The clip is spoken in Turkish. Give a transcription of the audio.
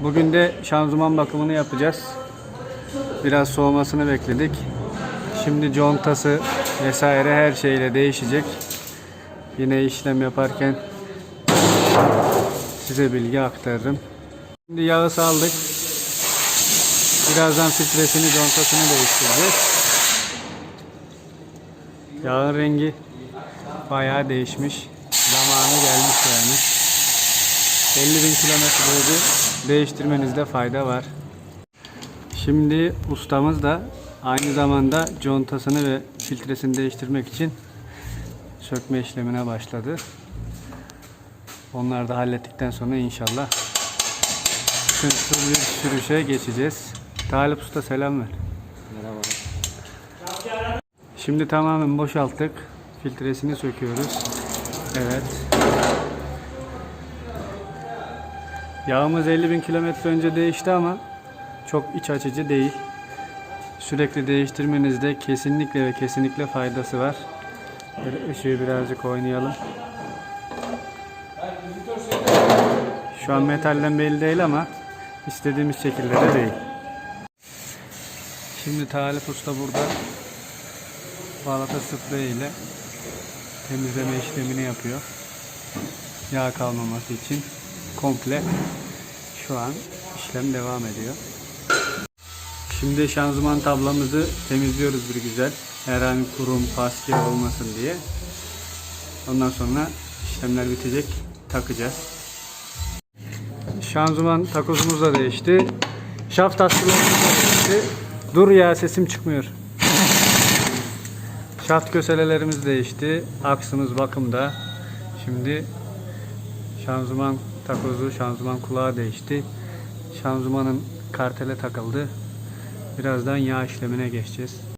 Bugün de şanzıman bakımını yapacağız. Biraz soğumasını bekledik. Şimdi contası vesaire her şeyle değişecek. Yine işlem yaparken size bilgi aktarırım. Şimdi yağı saldık. Birazdan filtresini, contasını değiştireceğiz. Yağın rengi bayağı değişmiş. Zamanı gelmiş yani. 50 bin kilometre değiştirmenizde fayda var. Şimdi ustamız da aynı zamanda contasını ve filtresini değiştirmek için sökme işlemine başladı. Onları da hallettikten sonra inşallah sıkıntılı bir sürüşe geçeceğiz. Talip Usta selam ver. Şimdi tamamen boşalttık. Filtresini söküyoruz. Evet. Yağımız 50 bin kilometre önce değişti ama çok iç açıcı değil. Sürekli değiştirmenizde kesinlikle ve kesinlikle faydası var. Böyle ışığı birazcık oynayalım. Şu an metalden belli değil ama istediğimiz şekilde de değil. Şimdi Talip Usta burada balata spreyi ile temizleme işlemini yapıyor. Yağ kalmaması için komple şu an işlem devam ediyor. Şimdi şanzıman tablamızı temizliyoruz bir güzel. Herhangi kurum, paske olmasın diye. Ondan sonra işlemler bitecek. Takacağız. Şanzıman takozumuz da değişti. Şaft askılarımız da değişti. Dur ya sesim çıkmıyor. Şaft köselelerimiz değişti. Aksımız bakımda. Şimdi şanzıman takozu, şanzıman kulağı değişti. Şanzımanın kartele takıldı. Birazdan yağ işlemine geçeceğiz.